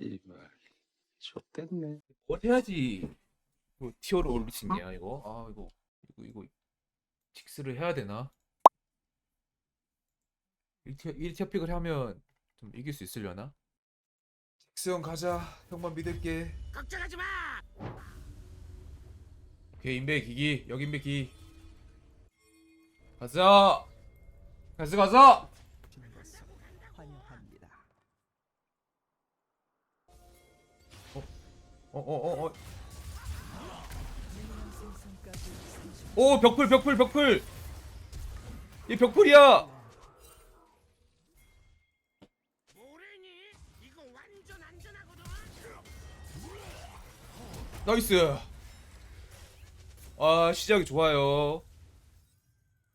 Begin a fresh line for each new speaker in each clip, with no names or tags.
씨발. 좆됐네.
뭘 해야지. 뭐 티어를 올릴 수 있냐 이거. 아 이거 이거 이거 틱스를 해야 되나? 1티어 1티어 픽을 하면 좀 이길 수 있으려나? 틱스 형 가자. 형만 믿을게.
걱정하지 마.
오케이 인베 기기. 여기 인베 기. 가자! 가자 가자 어어어어.
미니언 생성까지 30초.
오 벽풀 벽풀 벽풀 얘 벽풀이야. 나이스. 아 시작이 좋아요.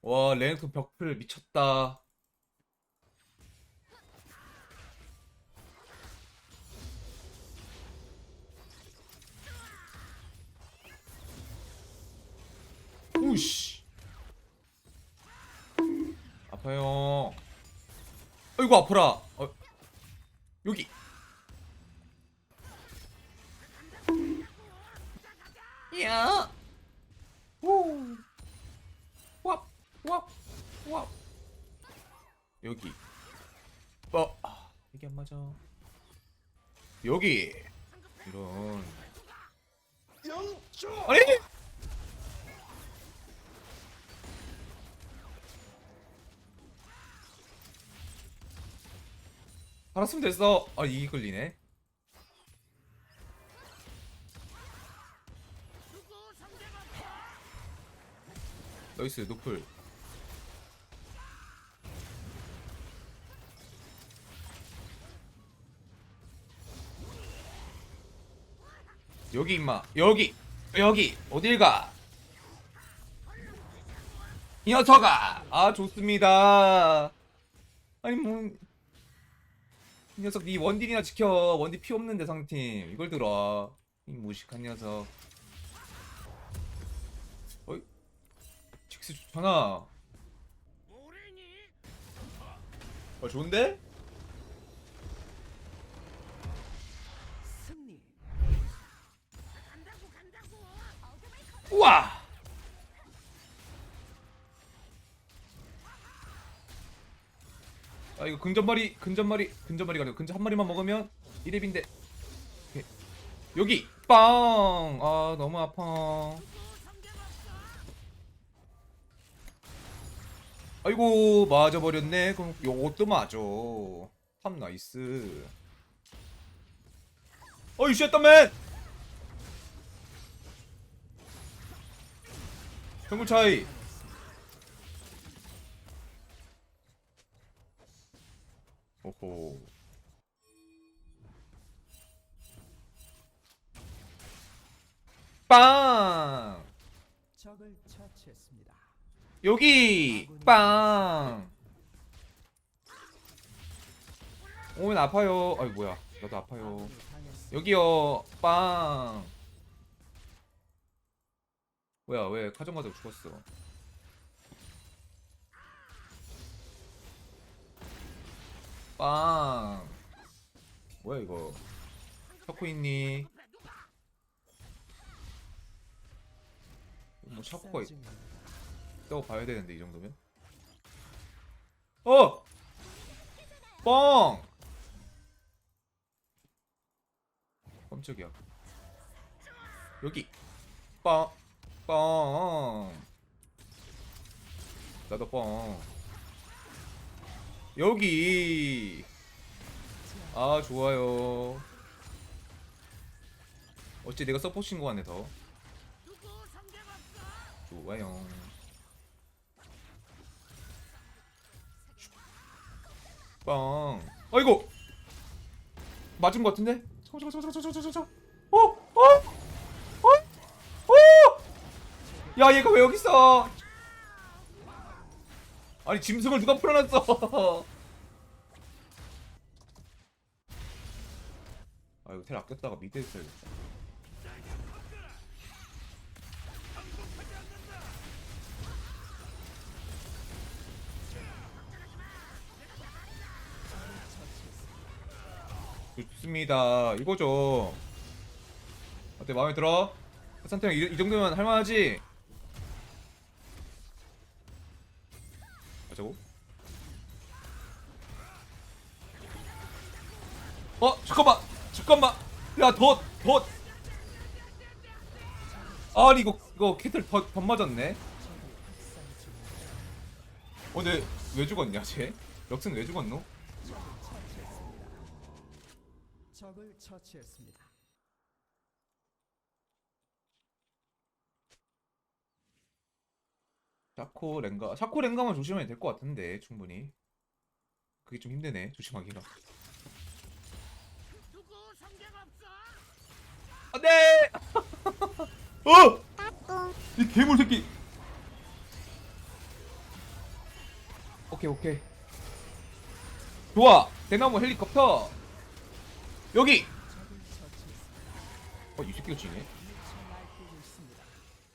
와 랭크 벽풀 미쳤다 우씨 아파요 아이고 아파라 어, 여기 야 오. 왑, 왑, 왑. 여기. 어, 아, 이게 안 맞아. 여기. 이런. 아니? 알았으면 됐어. 아, 이게 걸리네. 나이스, 노플. 여기 임마 여기 여기 어딜 가? 이 녀석아 아 좋습니다 아니 뭐 이 녀석 니 원딜이나 지켜. 원딜 피 없는데 상팀. 이걸 들어. 이 무식한 녀석. 어이. 칙스 좋잖아? 어 좋은데? 우와 이거 근접머리 근접머리 근접머리가 아니고 근접 한 마리만 먹으면 1렙인데. 여기. 빵 아 너무 아파. 아이고 맞아버렸네. 그럼 요것도 맞아. 탑 나이스. 어이 쉣더맨! 정글 차이 오호 빵
적을 처치했습니다.
여기 빵. 오면 아파요. 아이 뭐야? 나도 아파요. 여기요. 빵. 뭐야? 왜 카정 맞아 죽었어? 빵. 뭐야 이거? 샤코 있니? 뭐 샤코가 있... 있다고 봐야 되는데 이 정도면 어! 뻥! 깜짝이야 여기 뻥! 뻥! 나도 뻥 여기 아 좋아요 어찌 내가 서포트인 거 같네 더. 좋아요. 빵. 아이고. 맞은 것 같은데? 잠깐 잠깐 잠깐 잠깐 잠깐 잠깐. 어? 어? 어? 어? 야 얘가 왜 여기 있어? 아니 짐승을 누가 풀어놨어? 아 이거 텔 아꼈다가 미드에 써야겠다. 좋습니다. 이거죠. 어때 마음에 들어? 산태 형, 이, 이 정도면 할만하지? 어쩌고? 어 잠깐만 잠깐만 야덧 덧. 아니 이거 이거 캐틀 덧, 덧 맞았네. 어 근데 왜 죽었냐 쟤? 럭스는 왜 죽었노?
적을 처치했습니다.
샤코 랭가 샤코 랭가만 조심하면 될 것 같은데 충분히. 그게 좀 힘드네 조심하기가.
누구 성격 없어?
안돼 어! 이 괴물 새끼! 오케이 오케이. 좋아! 대나무 헬리콥터! 여기. 어이 새끼가 지네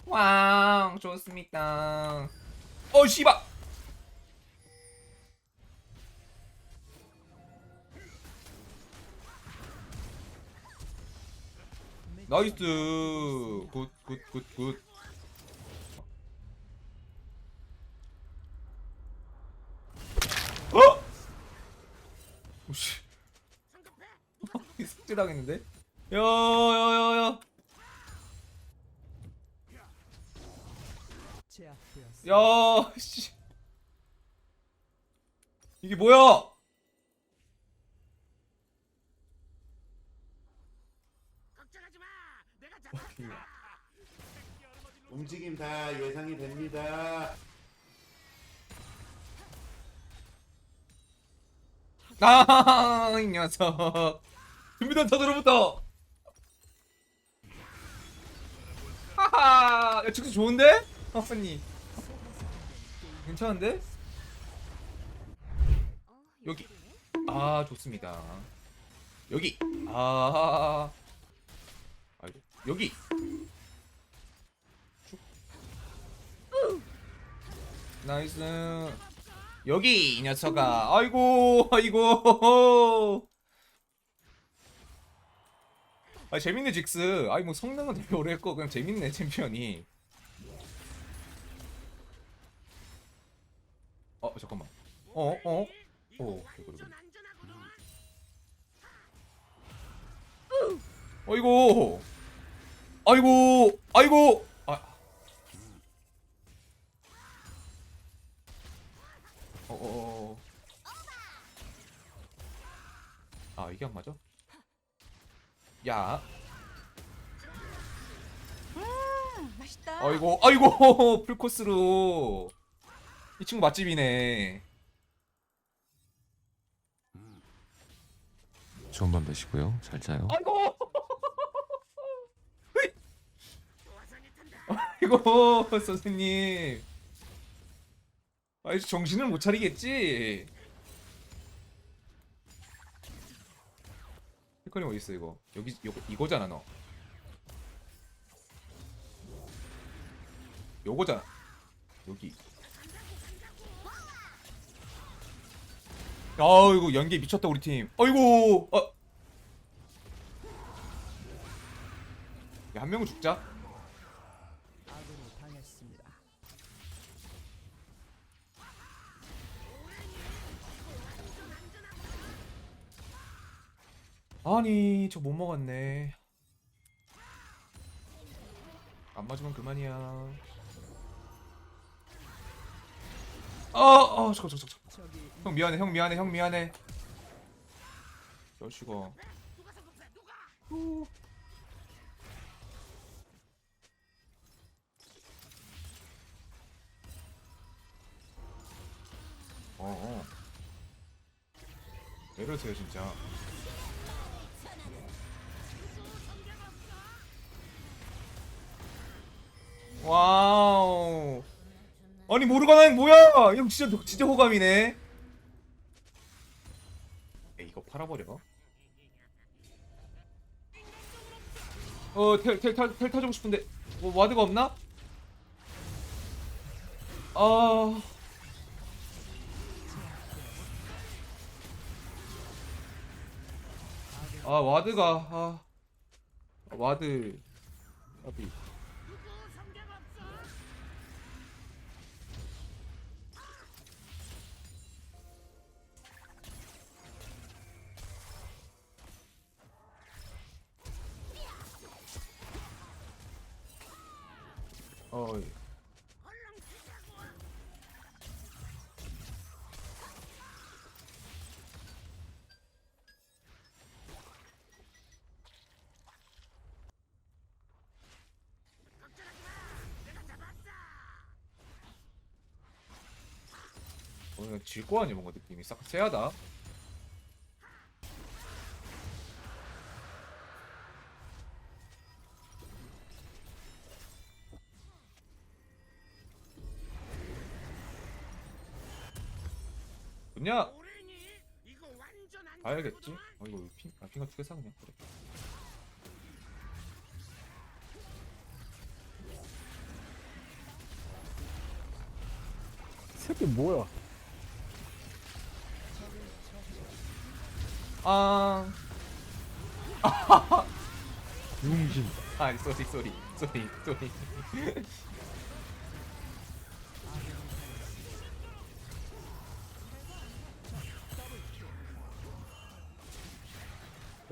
왕 좋습니다 어 씨발 나이스 굿굿 굿굿 어? 오씨. 삭제당했는데? 야야야야 야, 씨. 이게 뭐야?
걱정하지 마. 내가 잡았다.
움직임 다 예상이 됩니다.
아, 이 녀석. 준비된 터들어부터. 하하, 야, 즉시 좋은데? 아니, 괜찮은데? 여기. 아, 좋습니다. 여기. 아, 아이고, 여기. 쭉. 나이스. 여기 이 녀석아 아이고 아이고 아 재밌네 직스 아이 뭐 성능은 되게 오래 했고 그냥 재밌네 챔피언이 어 잠깐만. 어어? 어? 오 그래 그래 그래.
좀 안전하구나.
아이고! 아이고! 아이고! 아. 어어어 아 이게 안 맞아? 야.
맛있다.
아이고 아이고 풀코스로 이 친구 맛집이네.
좋은 밤 되시고요. 잘 자요.
아이고. 아이고 선생님. 아이 정신을 못 차리겠지? 피커님 어디 있어 이거? 여기 요, 이거잖아 너. 요거잖아. 여기 아이고 연기 미쳤다 우리 팀 아이고 어. 야한 명은 죽자.
아니
저 못 먹었네 안 맞으면 그만이야 어어 잠깐 잠깐 잠깐
적이
형 미안해 형 미안해 형 미안해?
누가?
어어. 왜 이러세요 진짜. 와우. 아니 모르가나는 뭐야? 형 진짜 진짜 호감이네 팔아버려. 어텔텔 텔 타주고 싶은데. 뭐 와드가 없나? 아.
아군이
아 와드가 아 아, 와드. 아비
어. 내가 잡았어.
오늘 질거 아니야 뭔가 느낌이 싹 쎄하다
안
봐야겠지? 어 이거 핑, 아 핑가 두개 사 그냥 그래
새끼 뭐야?
아...
용신.
아 쏘리 쏘리 쏘리 쏘리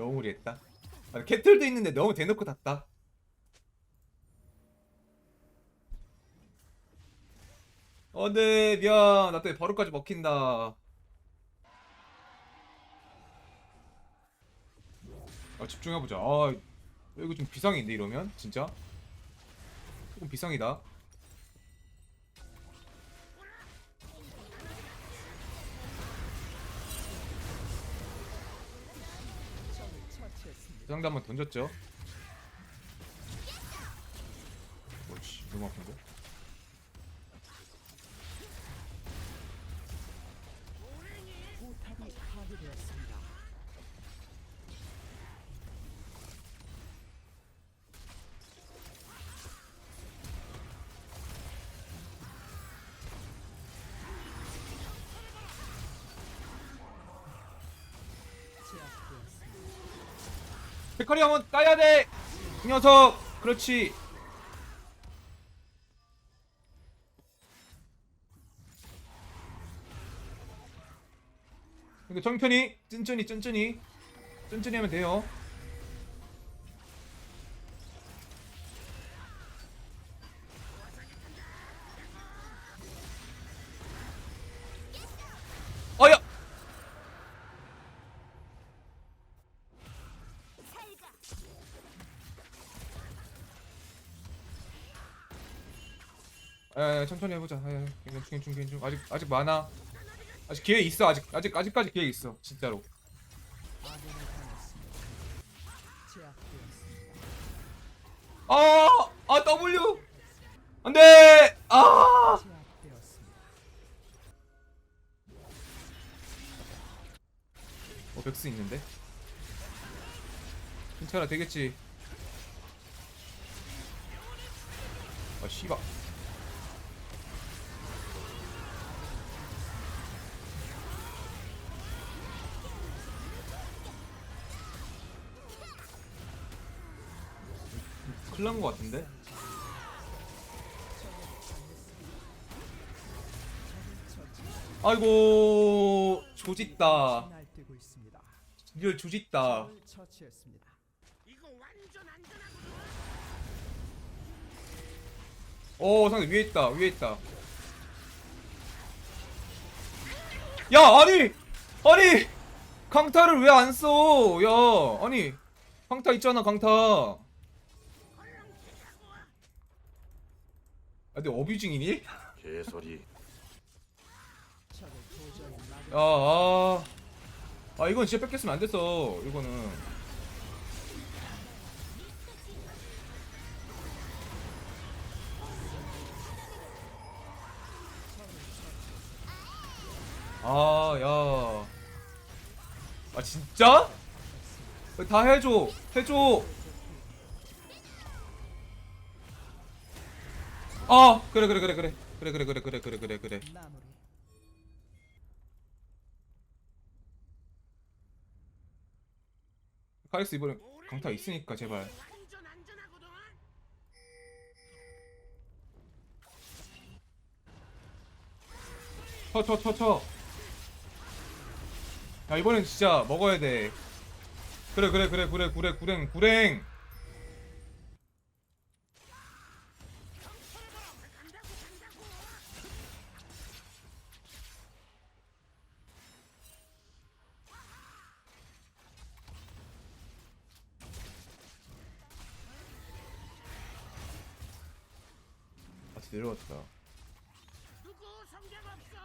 너무 무리했다. 아, 캐틀도 있는데 너무 대놓고 탔다. 어 네 미안. 나 때문에 바로까지 먹힌다. 아 집중해보자. 아 이거 좀 비상인데 이러면? 진짜? 조금 비상이다 상도 한번 던졌죠? 오씨 너무 아픈데 백화리 한번 따야 돼! 이 녀석! 그렇지 이거 정편히 찐찐이 찐찐이 찐찐이 하면 돼요 에 천천히 해보자. 에, 괜찮 괜찮 괜찮 아직 아직 많아. 아직 기회 있어. 아직 아직 아직까지 기회 있어. 진짜로.
아,
아 W. 안돼. 아. 어 백스 있는데. 괜찮아 되겠지. 아 씨발. 큰일 난것 같은데? 아이고 조짓다. 리얼 조짓다. 오 상대 위에 있다 위에 있다 야 아니 아니 강타를 왜 안 써? 야 아니 강타 있잖아 강타 근데 어뷰징이니?
개소리.
막을
야아 아 이건 진짜 뺏겼으면 안 됐어 이거는 아, 야. 아, 진짜? 다 해줘. 해줘. 아, 그래, 그래, 그래, 그래. 그래, 그래, 그래, 그래, 그래, 그래, 그래. 카이스 이번에 강타 있으니까 제발
완전 안전하거든.
쳐쳐 쳐쳐 야 이번엔 진짜 먹어야 돼 그래 그래 그래 그래 구랭 구랭 구랭 내려왔다.
누구 성격 없어?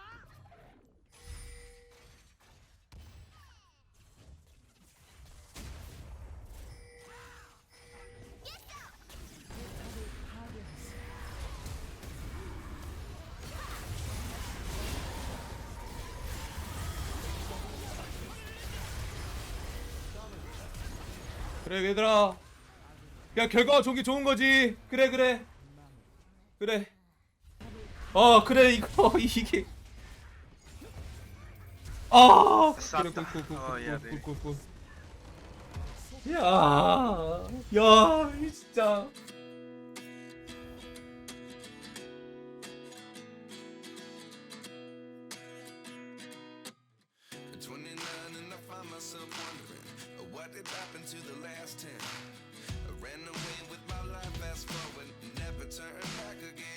그래 얘들아. 야 결과가 좋은 게 좋은 거지. 그래 그래 그래 어 그래 이거 이게 아 그래 꿀꿀꿀꿀꿀꿀꿀 야야 이 진짜
At 29 and I find myself wondering uh, what did happen to the last 10. I ran away with my life, fast forward, turn back again.